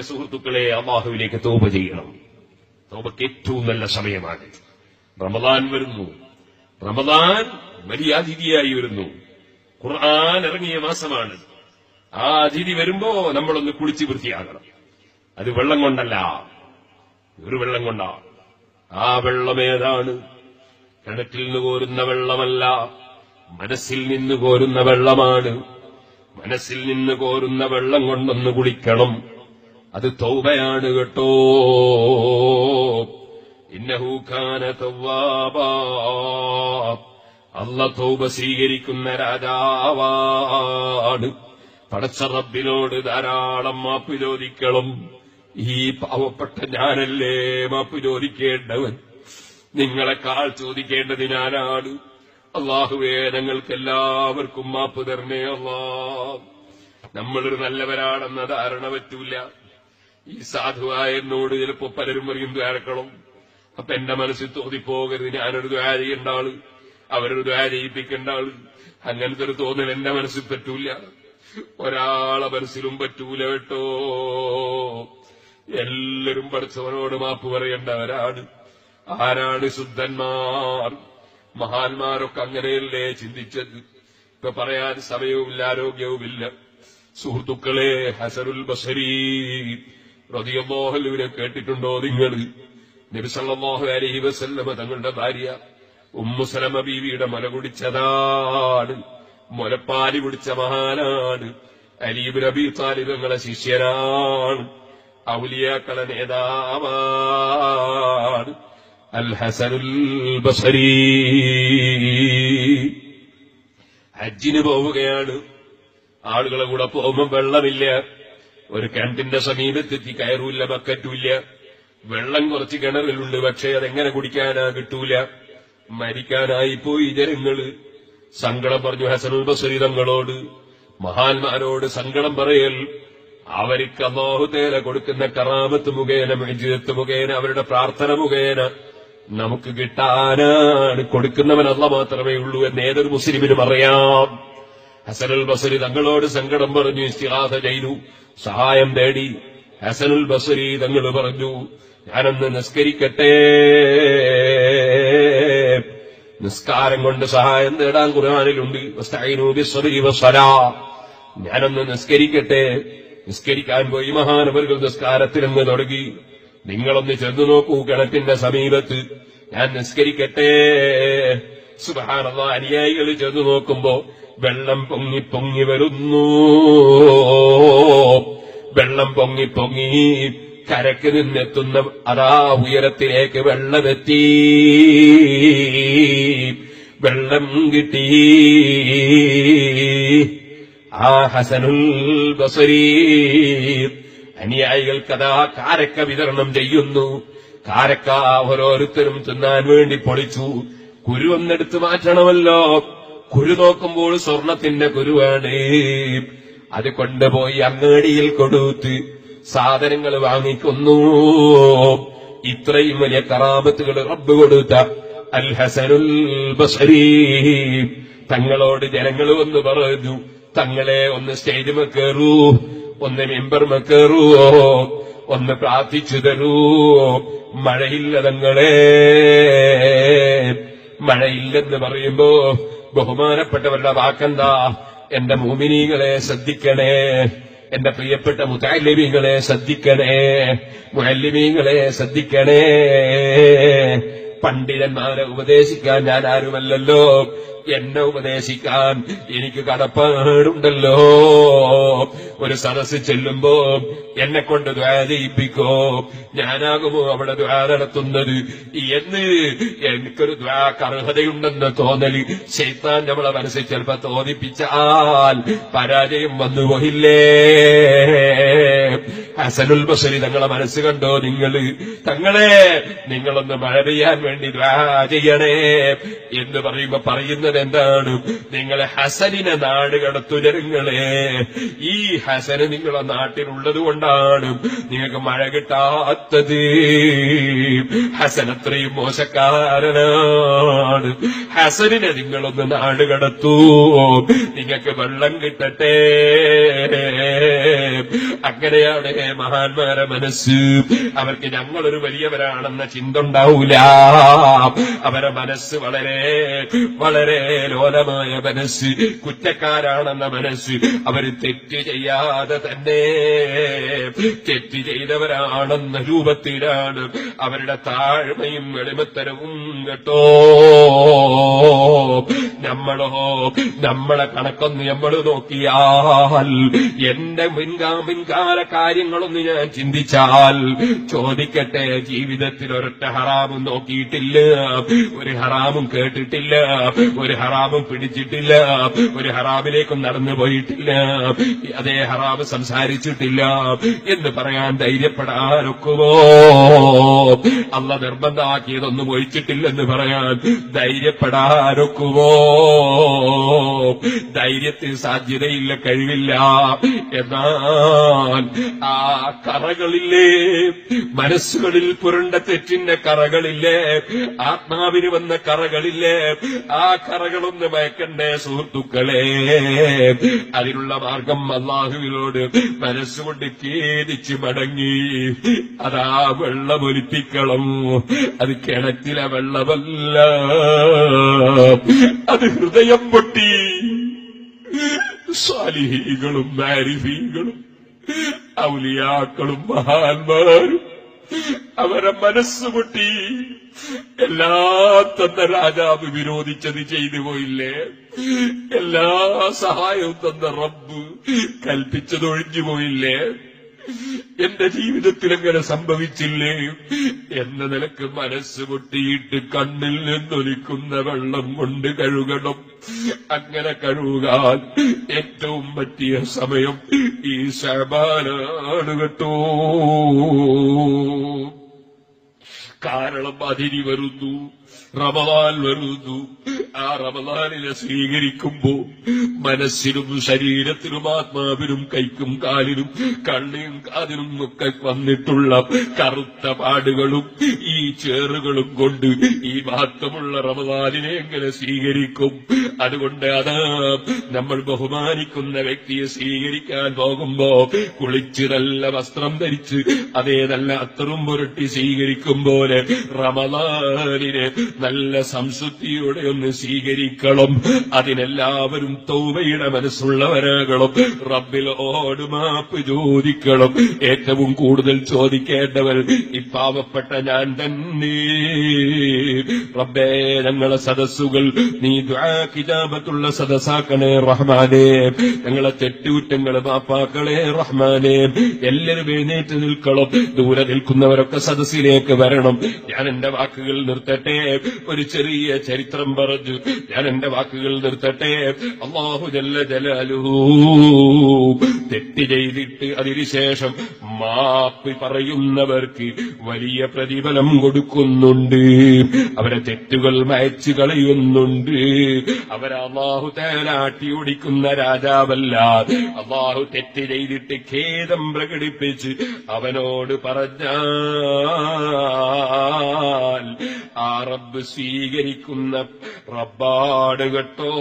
സുഹൃത്തുക്കളെ അള്ളാഹുവിലേക്ക് തോപ ചെയ്യണം. തോപയ്ക്ക് ഏറ്റവും നല്ല സമയമാണ് റമദാൻ വരുന്നു. റമദാൻ വലിയ അതിഥിയായി വരുന്നു. ഖുർആൻ ഇറങ്ങിയ മാസമാണ്. ആ അതിഥി വരുമ്പോ നമ്മളൊന്ന് കുളിച്ച് വൃത്തിയാകണം. അത് വെള്ളം കൊണ്ടല്ല. ഒരു വെള്ളം കൊണ്ടാ. ആ വെള്ളമേതാണ് കിണറ്റിൽ നിന്ന് കോരുന്ന വെള്ളമല്ല. മനസ്സിൽ നിന്ന് കോരുന്ന വെള്ളമാണ്. മനസ്സിൽ നിന്ന് കോരുന്ന വെള്ളം കൊണ്ടൊന്ന് കുളിക്കണം. അത് തൗബയാണ് കേട്ടോ. ഇന്നഹൂഖാന തവ്വാബാ അല്ല തൗബ സ്വീകരിക്കുന്ന രാജാവാണ്. പടച്ച റബ്ബിനോട് ധാരാളം മാപ്പ് ചോദിക്കണം. ഈ പാവപ്പെട്ട ഞാനല്ലേ മാപ്പ് ചോദിക്കേണ്ടവൻ? നിങ്ങളെക്കാൾ ചോദിക്കേണ്ടത് ഞാനാണ് അള്ളാഹുവേ ഞങ്ങൾക്ക് എല്ലാവർക്കും മാപ്പ് തരണേ അള്ളാ നമ്മളൊരു നല്ലവരാണെന്ന ധാരണ പറ്റൂല. ഈ സാധുവായ എന്നോട് ചിലപ്പോ പലരും പറയും ദ്വാരക്കണം. അപ്പൊ എന്റെ മനസ്സിൽ തോന്നിപ്പോകരുത്. ഞാനൊരു ദ്വാരയുണ്ട ആൾ. അവരൊരു ദ്വാര ചെയ്യിപ്പിക്കേണ്ട ആൾ. അങ്ങനത്തെ ഒരു തോന്നൽ എന്റെ മനസ്സിൽ പറ്റൂല. ഒരാളെ മനസ്സിലും പറ്റൂല കേട്ടോ. എല്ലാരും പഠിച്ചവനോട് മാപ്പ് പറയേണ്ടവരാണ് ആരാണ് ശുദ്ധന്മാർ? മഹാന്മാരൊക്കെ അങ്ങനെയല്ലേ ചിന്തിച്ചത്? ഇപ്പൊ പറയാൻ സമയവുമില്ല ആരോഗ്യവുമില്ല. സുഹൃത്തുക്കളെ ഹസനുൽ ബസരി റതിയമ്മോഹലുവിനെ കേട്ടിട്ടുണ്ടോ നിങ്ങൾ? നബിസല്ലാഹു അലഹി വസല്ലമ തങ്ങളുടെ ഭാര്യ ഉമ്മുസലമ ബീവിയുടെ മല കുടിച്ചതാണ്. മുലപ്പാലി കുടിച്ച മഹാനാണ്. അലീബ് നബി താലിബങ്ങളെ ശിഷ്യനാണ്. ഔലിയാക്കള നേതാവാണ്. അൽ ഹസനുൽ ബസരി. ഹജ്ജിന് പോവുകയാണ്. ആളുകളെ കൂടെ പോകുമ്പോൾ വെള്ളമില്ല. ഒരു കിണറ്റിന്റെ സമീപത്തെത്തി കയറൂല്ല ബക്കറ്റുമില്ല വെള്ളം കുറച്ച് കിണറിലുണ്ട് പക്ഷേ അതെങ്ങനെ കുടിക്കാനാ കിട്ടൂല? മരിക്കാനായി പോയി ജനങ്ങൾ. സങ്കടം പറഞ്ഞു ഹസനുൽ ബസരി തങ്ങളോട്. മഹാന്മാരോട് സങ്കടം പറയൽ. അവർക്ക് അള്ളാഹുതേല കൊടുക്കുന്ന കറാമത്ത് മുഖേന മെജിതത്ത് മുഖേന അവരുടെ പ്രാർത്ഥന മുഖേന നമുക്ക് കിട്ടാനാണ്. കൊടുക്കുന്നവൻ അല്ല മാത്രമേ ഉള്ളൂ എന്ന് ഏതൊരു മുസ്ലിമിനും അറിയാം. ഹസനുൽ ബസരി തങ്ങളോട് സങ്കടം പറഞ്ഞു ഇസ്തിഹാസ ചെയ്തു. സഹായം തേടി ഹസനുൽ ബസരി തങ്ങൾ പറഞ്ഞു ഞാനൊന്ന് നിസ്കരിക്കട്ടെ. നിസ്കാരം കൊണ്ട് സഹായം നേടാൻ ഖുർആാനിലുണ്ട്. ഞാനൊന്ന് നിസ്കരിക്കട്ടെ. നിസ്കരിക്കാൻ പോയി മഹാനവർക്ക് നിസ്കാരത്തിലങ്ങ് തുടങ്ങി. നിങ്ങളൊന്ന് ചെന്നു നോക്കൂ കിണറ്റിന്റെ സമീപത്ത്. ഞാൻ നിസ്കരിക്കട്ടെ. സുബഹാനല്ല അനുയായികൾ ചെന്ന് നോക്കുമ്പോ വെള്ളം പൊങ്ങി പൊങ്ങി വരുന്നു. വെള്ളം പൊങ്ങി പൊങ്ങി കരക്ക് നിന്നെത്തുന്ന അതാ ഉയരത്തിലേക്ക് വെള്ളമെത്തി. വെള്ളം കിട്ടി. ആ ഹസനുൽ ബസരി അനുയായികൾക്കതാ കാരക്ക വിതരണം ചെയ്യുന്നു. കാരക്ക ഓരോരുത്തരും തിന്നാൻ വേണ്ടി പൊളിച്ചു. കുരു ഒന്നെടുത്ത് മാറ്റണമല്ലോ. കുരു നോക്കുമ്പോൾ സ്വർണത്തിന്റെ കുരുവാണ്. അത് കൊണ്ടുപോയി അങ്ങാടിയിൽ കൊടുത്ത് സാധനങ്ങൾ വാങ്ങിക്കുന്നു. ഇത്രയും വലിയ കറാമത്തുകൾ റബ്ബ് കൊടുത്ത അൽ ഹസനുൽ തങ്ങളോട് ജനങ്ങൾ ഒന്ന് പറഞ്ഞു തങ്ങളെ ഒന്ന് സ്റ്റേജ് കയറൂ ഒന്ന് മെമ്പർ കയറൂ ഒന്ന് പ്രാർത്ഥിച്ചു തരൂ. മഴയില്ല തങ്ങളെ. മഴയില്ലെന്ന് പറയുമ്പോ ബഹുമാനപ്പെട്ടവരുടെ വാക്കെന്താ? എന്റെ മോമിനികളെ ശ്രദ്ധിക്കണേ. എന്റെ പ്രിയപ്പെട്ട മുത്താലിമീങ്ങളെ ശ്രദ്ധിക്കണേ. മുഹല്ലിമീങ്ങളെ ശ്രദ്ധിക്കണേ. പണ്ഡിതന്മാരെ ഉപദേശിക്കാൻ ഞാൻ ആരുമല്ലല്ലോ. എന്നെ ഉപദേശിക്കാൻ എനിക്ക് കടപ്പാടുണ്ടല്ലോ. ഒരു സദസ് ചെല്ലുമ്പോ എന്നെ കൊണ്ട് ദ്വാരയിപ്പിക്കോ. ഞാനാകുമോ അവിടെ ദ്വാര നടത്തുന്നത്? എന്ന് എനിക്കൊരു ദ്വാക്ക് അർഹതയുണ്ടെന്ന് തോന്നൽ ശൈത്താൻ നമ്മളെ മനസ്സിൽ ചിലപ്പോ തോന്നിപ്പിച്ചാൽ പരാജയം വന്നു പോയില്ലേ? ഹസനുൽ ബസരി തങ്ങളെ മനസ്സ് കണ്ടോ നിങ്ങൾ? തങ്ങളെ നിങ്ങളൊന്ന് മഴ പെയ്യാൻ വേണ്ടി ദ്വാ ചെയ്യണേ എന്ന് പറയുമ്പോ പറയുന്നത് എന്താണ്? നിങ്ങൾ ഹസനിനെ നാട് തുരങ്ങളെ ഈ ഹസന് നിങ്ങളെ നാട്ടിലുള്ളത് കൊണ്ടാണ് നിങ്ങൾക്ക് മഴ കിട്ടാത്തത്. ഹസൻ അത്രയും മോശക്കാരനാണ്. ഹസനിനെ നിങ്ങളൊന്ന് നാട് കടത്തൂ നിങ്ങൾക്ക് വെള്ളം കിട്ടട്ടെ. അങ്ങനെയാണ് മഹാന്മാരെ മനസ്സ്. അവർക്ക് ഞങ്ങളൊരു വലിയവരാണെന്ന ചിന്ത ഉണ്ടാവൂല അവരെ മനസ്സ് വളരെ വളരെ ലോലമായ മനസ്സ്. കുറ്റക്കാരാണെന്ന മനസ്സ്. അവർ തെറ്റ് ചെയ്യാതെ തന്നെ തെറ്റ് ചെയ്തവരാണെന്ന രൂപത്തിലാണ് അവരുടെ താഴ്മയും എളിമത്തരവും കേട്ടോ. നമ്മളോ നമ്മളെ കണക്കൊന്ന് നമ്മൾ നോക്കിയാൽ എന്റെ മുൻകാ മുൻകാല കാര്യങ്ങളൊന്ന് ഞാൻ ചിന്തിച്ചാൽ ചോദിക്കട്ടെ ജീവിതത്തിൽ ഒരൊറ്റ ഹറാമും നോക്കിയിട്ടില്ല. ഒരു ഹറാമും കേട്ടിട്ടില്ല. ഒരു ഹറാമും പിടിച്ചിട്ടില്ല. ഒരു ഹറാമിലേക്കും നടന്നു പോയിട്ടില്ല. അതേ ഹറാമ് സംസാരിച്ചിട്ടില്ല. എന്ന് പറയാൻ ധൈര്യപ്പെടാനൊക്കുമോ അല്ല നിർബന്ധമാക്കിയതൊന്നും ഒഴിച്ചിട്ടില്ലെന്ന് പറയാൻ ധൈര്യപ്പെടാനൊക്കുമോ ധൈര്യത്തിന് സാധ്യതയില്ല കഴിവില്ല. എന്നാൽ ആ കറകളില്ലേ? മനസ്സുകളിൽ പുരണ്ട തെറ്റിന്റെ കറകളില്ലേ? ആത്മാവിന് വന്ന കറകളില്ലേ? ആ കറകളൊന്ന് മയക്കണ്ടേ സുഹൃത്തുക്കളെ? അതിനുള്ള മാർഗം അള്ളാഹുവിനോട് മനസ്സുകൊണ്ട് ഖേദിച്ച് മടങ്ങി. അതാ വെള്ളമൊലിപ്പിക്കണം അത് കിണറ്റിലെ വെള്ളമല്ല. അത് ഹൃദയം പൊട്ടി. സ്വാലിഹികളും മാരിഫീകളും ഔലിയാക്കളും മഹാന്മാരും അവരെ മനസ്സുമുട്ടി എല്ലാ തന്ന രാജാവ് വിരോധിച്ചത് ചെയ്തു പോയില്ലേ? എല്ലാ സഹായവും തന്ന റബ്ബ് കൽപ്പിച്ചതൊഴിഞ്ഞു പോയില്ലേ? എന്റെ ജീവിതത്തിൽ എങ്ങനെ സംഭവിച്ചില്ലേ എന്ന നിലയ്ക്ക് മനസ്സ് പൊട്ടിയിട്ട് കണ്ണിൽ നിന്നൊലിക്കുന്ന വെള്ളം കൊണ്ട് കഴുകണം. അങ്ങനെ കഴുകാൻ ഏറ്റവും പറ്റിയ സമയം ഈ ശബാനാണ് കേട്ടോ. കാരണം അതിരി വരുന്നു. റമദാൻ വരുന്നു. ആ റമദാനിനെ സ്വീകരിക്കുമ്പോ മനസ്സിനും ശരീരത്തിനും ആത്മാവിനും കൈക്കും കാലിനും കണ്ണിനും കാതിനും ഒക്കെ വന്നിട്ടുള്ള കറുത്ത പാടുകളും ഈ ചേറുകളും കൊണ്ട് ഈ മഹത്വമുള്ള റമദാനിനെ എങ്ങനെ സ്വീകരിക്കും? അതുകൊണ്ട് അതാ നമ്മൾ ബഹുമാനിക്കുന്ന വ്യക്തിയെ സ്വീകരിക്കാൻ പോകുമ്പോ കുളിച്ച് നല്ല വസ്ത്രം ധരിച്ച് അതേ നല്ല അത്തറും പുരട്ടി സ്വീകരിക്കും പോലെ റമദാനിനെ നല്ല സംശുദ്ധിയോടെ ഒന്ന് സ്വീകരിക്കണം. അതിനെല്ലാവരും തൗബയുടെ മനസ്സുള്ളവരാകണം. റബ്ബിലോട് മാപ്പ് ചോദിക്കണം. ഏറ്റവും കൂടുതൽ ചോദിക്കേണ്ടവർ ഈ പാവപ്പെട്ട ഞാൻ തന്നെ. റബ്ബേ ഞങ്ങളെ സദസ്സുകൾ നീ കിതാബത്തുള്ള സദസ്സാക്കണേ റഹ്മാനെ. ഞങ്ങളെ തെറ്റുകുറ്റങ്ങളെ മാപ്പാക്കളെ റഹ്മാനെ. എല്ലാവരും എഴുന്നേറ്റ് നിൽക്കണം. ദൂരെ നിൽക്കുന്നവരൊക്കെ സദസ്സിലേക്ക് വരണം. ഞാൻ എന്റെ വാക്കുകൾ നിർത്തട്ടെ. ഒരു ചെറിയ ചരിത്രം പറഞ്ഞു. ഞാൻ എന്റെ വാക്കുകൾ നിർത്തട്ടെ. അള്ളാഹു ജല്ല ജലാലു തെറ്റ് ചെയ്തിട്ട് അതിനുശേഷം മാപ്പി പറയുന്നവർക്ക് വലിയ പ്രതിഫലം കൊടുക്കുന്നുണ്ട്. അവരെ തെറ്റുകൾ മയച്ചു കളയുന്നുണ്ട്. അവരെ തേലാട്ടി ഓടിക്കുന്ന രാജാവല്ല. അള്ളാഹു തെറ്റ് ചെയ്തിട്ട് ഖേദം പ്രകടിപ്പിച്ച് അവനോട് പറഞ്ഞാൽ ആ റബ്ബ് സ്വീകരിക്കുന്ന റബ്ബാട് കേട്ടോ.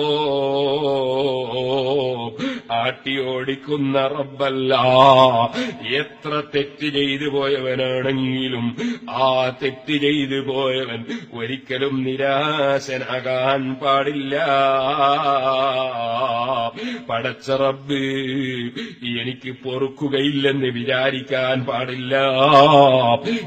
ആട്ടിയോടിക്കുന്ന റബ്ബല്ല. എത്ര തെറ്റ് ചെയ്തു പോയവനാണെങ്കിലും ആ തെറ്റ് ചെയ്തു പോയവൻ ഒരിക്കലും നിരാശനാകാൻ പാടില്ല. പടച്ച റബ്ബ് എനിക്ക് പൊറുക്കുകയില്ലെന്ന് വിചാരിക്കാൻ പാടില്ല.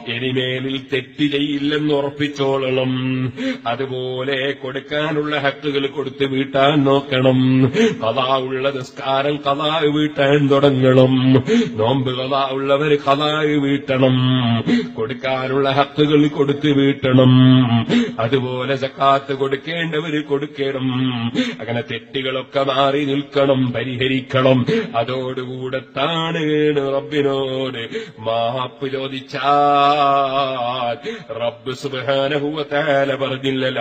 ഇനിമേലിൽ തെറ്റ് ചെയ്യില്ലെന്ന് ഉറപ്പിച്ചോളണം. അതുപോലെ കൊടുക്കാനുള്ള ഹക്കുകൾ കൊടുത്ത് വീട്ടാൻ നോക്കണം. കഥാ ഉള്ള നിസ്കാരം കഥാ വീട്ടാൻ തുടങ്ങണം. നോമ്പ് കഥാ ഉള്ളവർ കഥാ വീട്ടണം. കൊടുക്കാനുള്ള ഹക്കുകൾ കൊടുത്ത് വീട്ടണം. അതുപോലെ സക്കാത്ത് കൊടുക്കേണ്ടവര് കൊടുക്കണം. അങ്ങനെ തെറ്റുകളൊക്കെ മാറി നിൽക്കണം പരിഹരിക്കണം. അതോടുകൂടെ താണ് റബ്ബിനോട് മാപ്പ് ചോദിച്ചാൽ റബ്ബ് സുബ്ഹാനഹു തആല പറഞ്ഞില്ല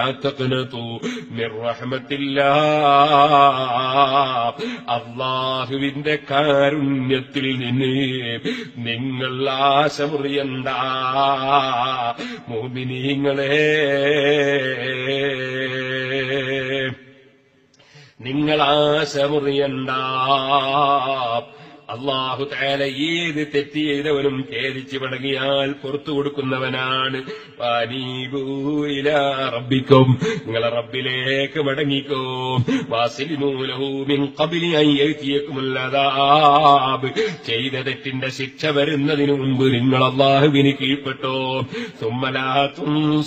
അള്ളാഹുവിന്റെ കാരുണ്യത്തിൽ നിന്ന് നിങ്ങൾ ആശമുറിയണ്ട മോമിനീങ്ങളെ. നിങ്ങൾ ആശമുറിയണ്ട. അള്ളാഹു താല ഏത് തെറ്റ് ചെയ്തവനും ഖേദിച്ച് മടങ്ങിയാൽ പുറത്തു കൊടുക്കുന്നവനാണ്. റബ്ബിക്കും. നിങ്ങളെ റബ്ബിലേക്ക് മടങ്ങിക്കോ. ചെയ്ത തെറ്റിന്റെ ശിക്ഷ വരുന്നതിന് മുമ്പ് നിങ്ങൾ അള്ളാഹുവിന് കീഴ്പ്പെട്ടോ? സുമ്മലാത്തും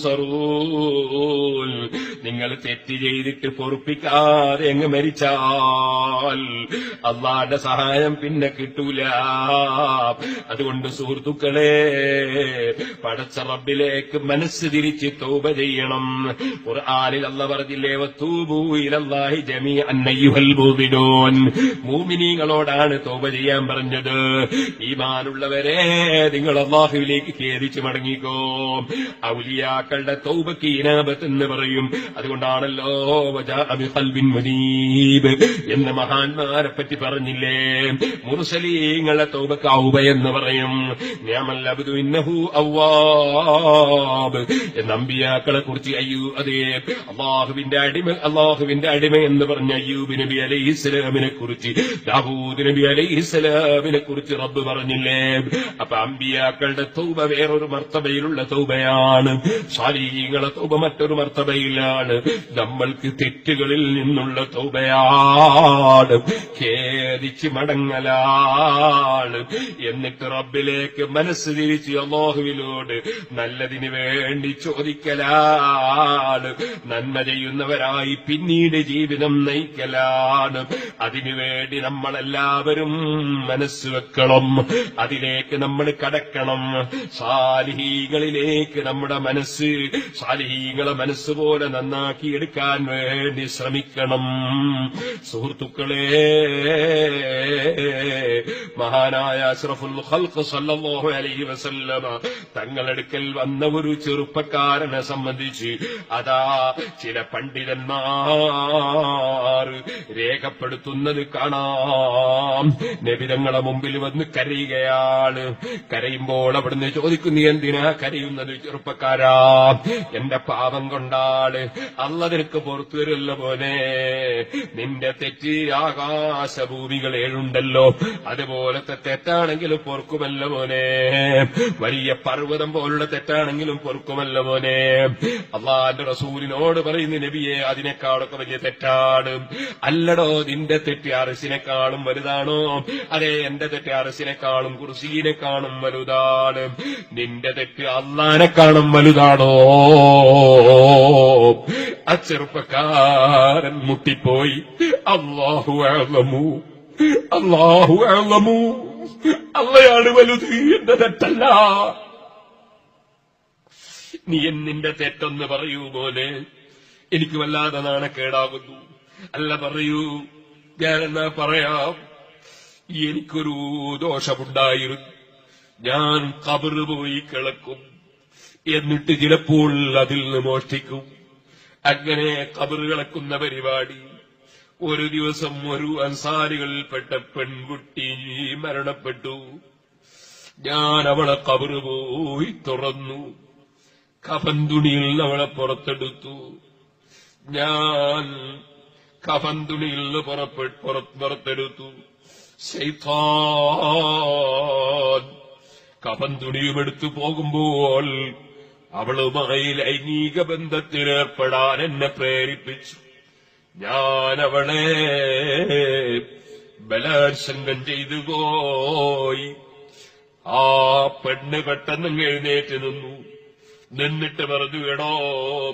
നിങ്ങൾ തെറ്റ് ചെയ്തിട്ട് പൊറുപ്പിക്കാതെ അങ്ങ് മരിച്ചാൽ അള്ളാന്റെ സഹായം പിന്നെ കിട്ടൂല. അതുകൊണ്ട് സുഹൃത്തുക്കളെ പടച്ച റബ്ബിലേക്ക് മനസ്സ് തിരിച്ച് തൗബ ചെയ്യണം. ഖുർആനിൽ അല്ല പറഞ്ഞില്ലേ വത്തൂബൂ ഇലല്ലാഹി അന്നയ്യുഹൽ ഭൂവിടോൻ മൂമിനീങ്ങളോടാണ് തൗബ ചെയ്യാൻ പറഞ്ഞത്. ഈമാനുള്ളവരെ നിങ്ങൾ അള്ളാഹുവിലേക്ക് ഖേദിച്ച് മടങ്ങിക്കോ. ഔലിയാക്കളുടെ തൗബക്ക് ഇനാബത്ത് എന്ന് പറയും. അതുകൊണ്ടാണല്ലോ എന്ന് മഹാന്മാരെ പറ്റി പറഞ്ഞില്ലേ മുർസലീങ്ങളെ തൗബക്ക് എന്ന് പറയും. അബ്ദു ഇന്നഹു അവ്വാബ് നമ്പിയാക്കളെ കുറിച്ച് അയ്യൂ അതേ അള്ളാഹുവിന്റെ അടിമ അള്ളാഹുവിന്റെ അടിമ എന്ന് പറഞ്ഞ അയ്യൂബ് നബി അലൈഹി ഇസ്ലാമിനെ കുറിച്ച് ദാവൂദ് നബി അലൈഹി ഇസ്ലാമിനെ കുറിച്ച് റബ്ബ് പറഞ്ഞില്ലേ? അപ്പൊ അമ്പിയാക്കളുടെ തൗബ വേറൊരു മർത്തബയിലുള്ള തൗബയാണ്. സാലീങ്ങളെ തൗബ മറ്റൊരു മർത്തബയിലാണ്. നമ്മൾക്ക് തെറ്റുകളിൽ നിന്നുള്ള തൗബയാണ്. ഖേദിച്ച് മടങ്ങലാണ് എന്നിട്ട് റബ്ബിലേക്ക് മനസ്സ് തിരിച്ച് അള്ളാഹുവിനോട് നല്ലതിന് വേണ്ടി ചോദിക്കലാണ്. നന്മ ചെയ്യുന്നവരായി പിന്നീട് ജീവിതം നയിക്കലാണ്. അതിനുവേണ്ടി നമ്മളെല്ലാവരും മനസ്സ് വെക്കണം. അതിലേക്ക് നമ്മൾ കടക്കണം. സാലിഹീകളിലേക്ക് നമ്മുടെ മനസ്സ് സാലിഹീകളെ മനസ്സ് പോലെ നന്നാക്കിയെടുക്കാൻ വേണ്ടി ശ്രമിക്കണം. സുഹൃത്തുക്കളെ മഹാനായ അഷ്റഫുൽ ഖൽഖ് സല്ലല്ലാഹു അലൈഹി വസല്ലമ തങ്ങളെടുക്കൽ വന്ന ഒരു ചെറുപ്പക്കാരനെ സംബന്ധിച്ച് അതാ ചില പണ്ഡിതന്മാർ രേഖപ്പെടുത്തുന്നത് കാണാം. നബിതങ്ങളെ മുമ്പിൽ വന്ന് കരയുകയാണ്. കരയുമ്പോൾ അവിടുന്ന് ചോദിക്കുന്നു എന്തിനാ കരയുന്നത് ചെറുപ്പക്കാരാ? എന്റെ പാപം കൊണ്ടാണ് അല്ല നിനക്ക് പുറത്തു വരില്ല പോലെ നിന്റെ തെറ്റി ആകാശഭൂമികൾ ഏഴുണ്ടല്ലോ അതുപോലത്തെ തെറ്റാണെങ്കിലും പൊറുക്കുമല്ല മോനെ. വലിയ പർവതം പോലുള്ള തെറ്റാണെങ്കിലും പൊറുക്കുമല്ല മോനെ. അള്ളാന്റെ റസൂലിനോട് പറയുന്ന നബിയെ അതിനേക്കാളൊക്കെ വലിയ തെറ്റാണ്. അല്ലടോ നിന്റെ തെറ്റി അറസിനെക്കാളും വലുതാണോ? അതെ എന്റെ തെറ്റ് അറസിനെക്കാളും കുർസീനെക്കാളും വലുതാണ്. നിന്റെ തെറ്റ് അള്ളാനെക്കാളും വലുതാണോ? ആ ചെറുപ്പക്കാരൻ മുട്ടിപ്പോയി. അള്ളാഹു അളമു അള്ളാഹു അളമു അള്ളയാണ് വലുത് എന്റെ തെറ്റല്ല. നീ എന്നിന്റെ തെറ്റൊന്ന് പറയൂ പോലെ എനിക്ക് വല്ലാതെ നാണക്കേടാകുന്നു. അല്ല പറയൂ ഞാനെന്നാ പറയാം? എനിക്കൊരു ദോഷമുണ്ടായിരുന്നു. ഞാൻ കബറ് പോയി കിളക്കും എന്നിട്ട് ചിലപ്പോൾ അതിൽ നിന്ന് മോഷ്ടിക്കും. അങ്ങനെ കബറ് കിളക്കുന്ന പരിപാടി ഒരു ദിവസം ഒരു അൻസാരികളിൽപ്പെട്ട പെൺകുട്ടി മരണപ്പെട്ടു. ഞാൻ അവളെ കബറ് പോയി തുറന്നു. കഫൻ തുണിയിൽ അവളെ പുറത്തെടുത്തു. ഞാൻ കഫൻ തുണിയിൽ പുറത്തെടുത്തു. ശൈത്താൻ കഫൻ തുണിയുമെടുത്തു പോകുമ്പോൾ അവളുമായി ലൈംഗിക ബന്ധത്തിലേർപ്പെടാൻ എന്നെ പ്രേരിപ്പിച്ചു. ഞാൻ അവളെ ബലാത്സംഗം ചെയ്തു പോയി. ആ പെണ്ണ് പെട്ടെന്ന് എഴുന്നേറ്റ് നിന്നു. നിന്നിട്ട് പറഞ്ഞു എടോ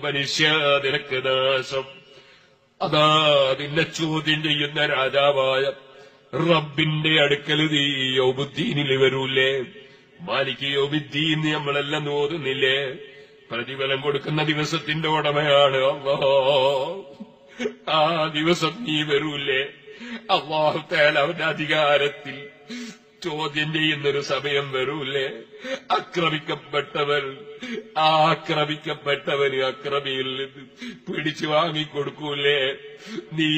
മനുഷ്യ നിനക്ക് നാശം അതാ നിന്നെ ചോദ്യം ചെയ്യുന്ന രാജാവായ റബ്ബിന്റെ അടുക്കൽ നീ യൗബുദ്ദീനിൽ വരൂലേ? മാലിക്ക് യൗബുദ്ദീൻ നമ്മളെല്ലാം നോതുന്നില്ലേ പ്രതിഫലം കൊടുക്കുന്ന ദിവസത്തിന്റെ ഉടമയാണ് അള്ളാ ആ ദിവസം നീ വരൂലേ അള്ളാഹു തേല അവന്റെ അധികാരത്തിൽ ചോദ്യം ചെയ്യുന്നൊരു സമയം വരൂലേ ആക്രമിക്കപ്പെട്ടവർ ആ ആക്രമിക്കപ്പെട്ടവന് അക്രമിയിൽ നിന്ന് പിടിച്ചു വാങ്ങിക്കൊടുക്കൂലേ? നീ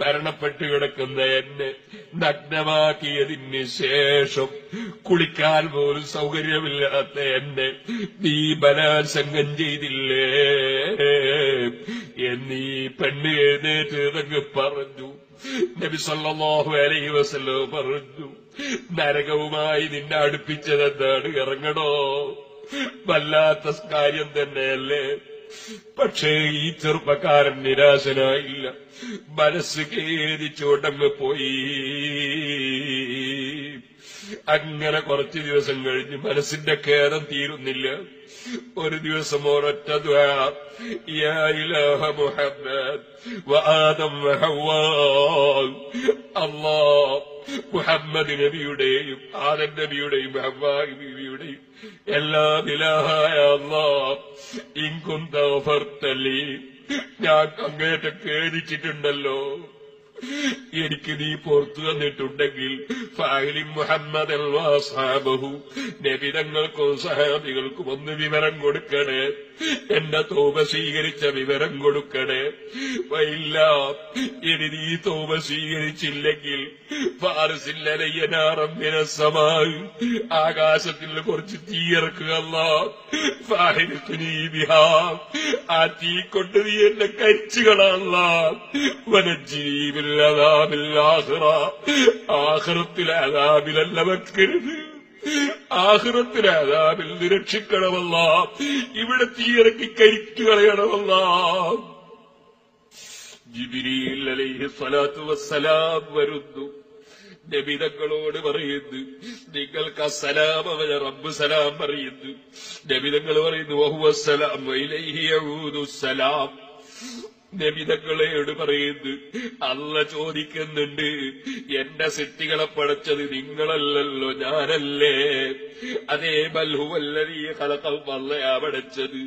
മരണപ്പെട്ട് കിടക്കുന്ന എന്നെ നഗ്നമാക്കിയതിന് ശേഷം കുളിക്കാൻ പോലും സൗകര്യമില്ലാത്ത എന്നെ നീ ബലാത്സംഗം ചെയ്തില്ലേ? എന്നീ പെണ്ണ് എഴുന്നേറ്റ് പറഞ്ഞു. നബി സല്ലല്ലാഹു അലൈഹി വസല്ലം പറഞ്ഞു നരകവുമായി നിന്നെ അടുപ്പിച്ചതെന്താണ്? ഇറങ്ങണോ വല്ലാത്ത കാര്യം തന്നെയല്ലേ? പക്ഷേ ഈ ചെറുപ്പക്കാരൻ നിരാശനായില്ല. മനസ്സ് ഖേദിച്ചുകൊണ്ടങ്ങ് പോയി. അങ്ങനെ കുറച്ച് ദിവസം കഴിഞ്ഞ് മനസ്സിന്റെ ഖേദം തീരുന്നില്ല. ഒരു ദിവസം ഒരൊറ്റ മുഹമ്മദ് അല്ലാ മുഹമ്മദ് നബിയുടെയും ആദം നബിയുടെയും ഹവ്വാ നബിയുടെയും എല്ലാ ദിലഹായ ഇങ്കും തലി ഞാൻ അങ്ങേറ്റം കേടിച്ചിട്ടുണ്ടല്ലോ എനിക്ക് നീ പുറത്തു തന്നിട്ടുണ്ടെങ്കിൽ ഫാഹിലി മുഹമ്മദ് സാബഹു നബിതങ്ങൾക്കും സഹാബികൾക്കും ഒന്ന് വിവരം കൊടുക്കണേ. എന്റെ തോപ സ്വീകരിച്ച വിവരം കൊടുക്കണേ. വയില്ല ഇനി നീ തോപ സ്വീകരിച്ചില്ലെങ്കിൽ ഫാരസില്ലനയ്യനാറമ്മിനസമായി ആകാശത്തിൽ കുറച്ച് തീയിറക്കുക ഫാഹിരി ബിഹാ ആ തീ കൊണ്ട് നീ എന്നെ കരിച്ചുകളല്ല ആഹ്റത്തിലെ അതാബിലല്ല വെക്കരുത്. ആഹ്റത്തിലെ അതാവിൽ നിരക്ഷിക്കണമല്ല. ഇവിടെ തീയിറക്കി കരിച്ചു കളയണമല്ല. ജിബിരിയിൽ അലൈഹി സ്വലാത്തു വസ്സലാം വരുന്നു. നബിതങ്ങളോട് പറയുന്നു നിങ്ങൾക്ക് അസലാം അവന് റബ്ബ് സലാം പറയുന്നു. നബിതങ്ങൾ പറയുന്നു സലാം. നബിതങ്ങളോട് പറയുന്നു. അല്ല ചോദിക്കുന്നുണ്ട്. എന്റെ സിട്ടികളെ പടച്ചത് നിങ്ങളല്ലല്ലോ ഞാനല്ലേ? അതേ ബൽഹുവല്ലീ കലക്കം വല്ലയാ പടച്ചത്.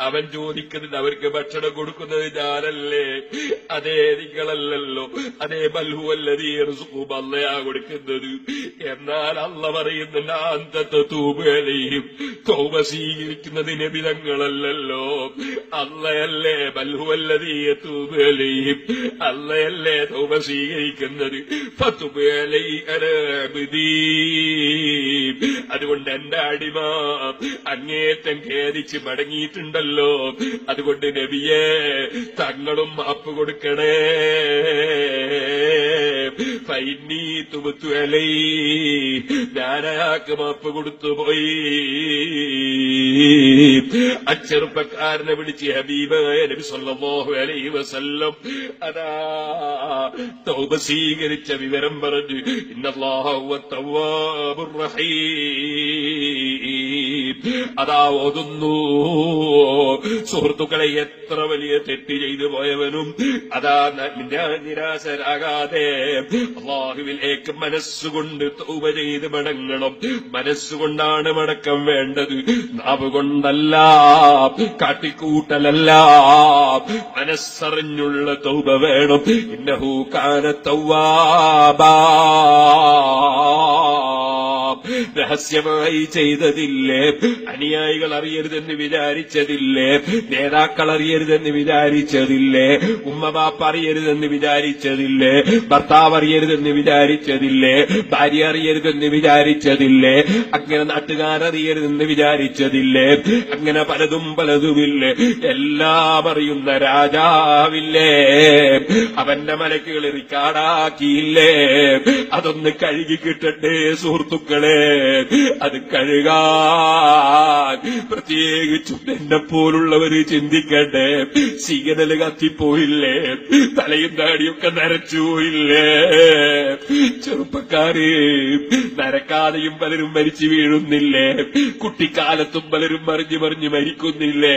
അവൻ ചോദിക്കുന്നത് അവർക്ക് ഭക്ഷണം കൊടുക്കുന്നത് ഞാനല്ലേ? അതേ നിങ്ങളല്ലല്ലോ അതേ ബൽഹുവല്ലരീ വല്ലയാ കൊടുക്കുന്നത്. എന്നാൽ അല്ല പറയുന്നുണ്ട് അന്തത്തെ തൂപേലയും തൗബ സ്വീകരിക്കുന്നത് നബിതങ്ങളല്ലല്ലോ. അല്ലയല്ലേ ബൽഹുവല്ലരീ തൂബലയും അല്ലയല്ലേ തൗബ സ്വീകരിക്കുന്നത്? അതുകൊണ്ട് എന്റെ അടിമ അങ്ങേറ്റം ഖേദിച്ച് മടങ്ങിയിട്ടുണ്ടല്ലോ. അതുകൊണ്ട് നബിയെ തങ്ങളും മാപ്പ് കൊടുക്കണേ. ഫൈനീ മാപ്പ് കൊടുത്തു പോയി. അച്ചെറുപ്പക്കാരനെ വിളിച്ച് ഹബീബായ നബി സല്ലല്ലാഹു അലൈഹി വസല്ലം അതാ സ്വീകരിച്ച വിവരം പറഞ്ഞു ഇന്നല്ലാഹു തവ്വാബുർ റഹീം. അതാ ഓതുന്നു സുഹൃത്തുക്കളെ എത്ര വലിയ തെറ്റ് ചെയ്തു പോയവനും അതാ നിരാശരാകാതെ. അള്ളാഹുവിലേക്ക് മനസ്സുകൊണ്ട് തൗബ ചെയ്ത് മടങ്ങണം. മനസ്സുകൊണ്ടാണ് മടക്കം വേണ്ടത്. നാവ് കൊണ്ടല്ല കാട്ടിക്കൂട്ടലല്ല. മനസ്സറിഞ്ഞുള്ള തൗബ വേണം. ഇന്നഹൂ കാന തൗവാബാ രഹസ്യമായി ചെയ്തതില്ലേ? അനുയായികൾ അറിയരുതെന്ന് വിചാരിച്ചതില്ലേ? നേതാക്കൾ അറിയരുതെന്ന് വിചാരിച്ചതില്ലേ? ഉമ്മ ബാപ്പ അറിയരുതെന്ന് വിചാരിച്ചതില്ലേ? ഭർത്താവ് അറിയരുതെന്ന് വിചാരിച്ചതില്ലേ? ഭാര്യ അറിയരുതെന്ന് വിചാരിച്ചതില്ലേ? അങ്ങനെ നാട്ടുകാരറിയരുതെന്ന് വിചാരിച്ചതില്ലേ? അങ്ങനെ പലതും പലതുമില്ലേ? എല്ലാം അറിയുന്ന രാജാവില്ലേ? അവന്റെ മലക്കുകൾ റിക്കാർഡാക്കിയില്ലേ? അതൊന്ന് കഴുകി കിട്ടട്ടെ സുഹൃത്തുക്കളെ. അത് കഴുകാൻ. പ്രത്യേകിച്ചും എന്നെ പോലുള്ളവര് ചിന്തിക്കട്ടെ സിഗനൽ കത്തിപ്പോയില്ലേ? തലയും താടിയൊക്കെ നരച്ചുപോയില്ലേ ചെറുപ്പക്കാര് നരക്കാതെയും പലരും മരിച്ചു വീഴുന്നില്ലേ? കുട്ടിക്കാലത്തും പലരും മറിഞ്ഞു മറിഞ്ഞു മരിക്കുന്നില്ലേ?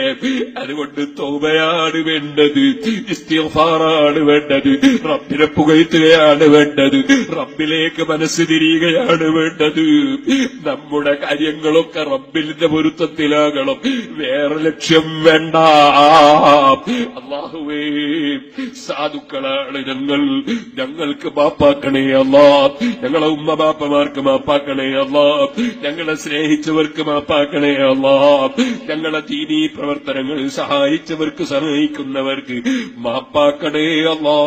അതുകൊണ്ട് തോമയാണ് വേണ്ടത്. ഇസ്തിഫാറാണ് വേണ്ടത്. റബ്ബിനെ പുകഴ്ത്തുകയാണ് വേണ്ടത്. റബ്ബിലേക്ക് മനസ്സ് തിരിയുകയാണ് വേണ്ടത്. നമ്മുടെ കാര്യങ്ങളൊക്കെ റബ്ബിന്റെ പൊരുത്തത്തിലാകണം. വേറെ ലക്ഷ്യം വേണ്ട. അള്ളാഹുവേ സാധുക്കളാണ് ഞങ്ങൾ. ഞങ്ങൾക്ക് മാപ്പാക്കണേ അല്ലാ ഞങ്ങളെ ഉമ്മ ബാപ്പമാർക്ക് മാപ്പാക്കണേ അല്ലാ ഞങ്ങളെ സ്നേഹിച്ചവർക്ക് മാപ്പാക്കണേ അല്ലാ ഞങ്ങളെ ദീനീ പ്രവർത്തനങ്ങൾ സഹായിച്ചവർക്ക് സഹായിക്കുന്നവർക്ക് മാപ്പാക്കണേ അല്ലാ